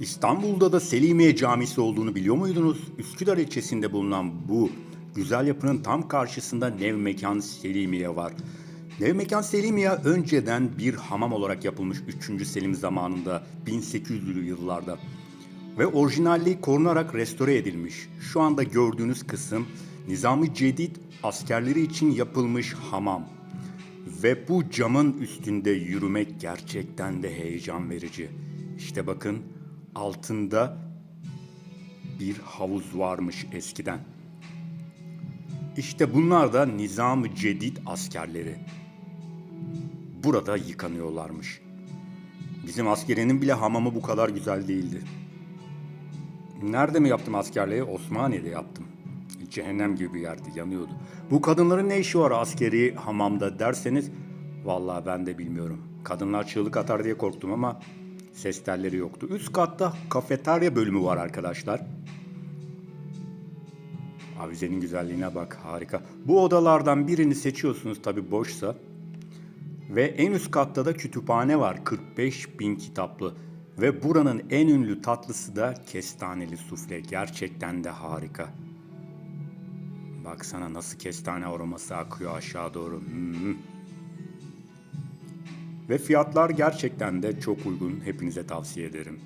İstanbul'da da Selimiye Camisi olduğunu biliyor muydunuz? Üsküdar ilçesinde bulunan bu güzel yapının tam karşısında Nev Mekan Selimiye var. Nev Mekan Selimiye önceden bir hamam olarak yapılmış 3. Selim zamanında 1800'lü yıllarda ve orijinalliği korunarak restore edilmiş. Şu anda gördüğünüz kısım Nizami Cedid askerleri için yapılmış hamam. Ve bu camın üstünde yürümek gerçekten de heyecan verici. İşte bakın altında bir havuz varmış eskiden. İşte bunlar da Nizam-ı Cedid askerleri. Burada yıkanıyorlarmış. Bizim askerinin bile hamamı bu kadar güzel değildi. Nerede mi yaptım askerliği? Osmaniye'de yaptım. Cehennem gibi bir yerdi, yanıyordu. Bu kadınların ne işi var askeri hamamda derseniz, vallahi ben de bilmiyorum. Kadınlar çığlık atar diye korktum ama ses telleri yoktu. Üst katta kafeterya bölümü var arkadaşlar. Avizenin güzelliğine bak, harika. Bu odalardan birini seçiyorsunuz tabi boşsa. Ve en üst katta da kütüphane var. 45 bin kitaplı. Ve buranın en ünlü tatlısı da kestaneli sufle. Gerçekten de harika. Baksana nasıl kestane aroması akıyor aşağı doğru. Hmm. Ve fiyatlar gerçekten de çok uygun. Hepinize tavsiye ederim.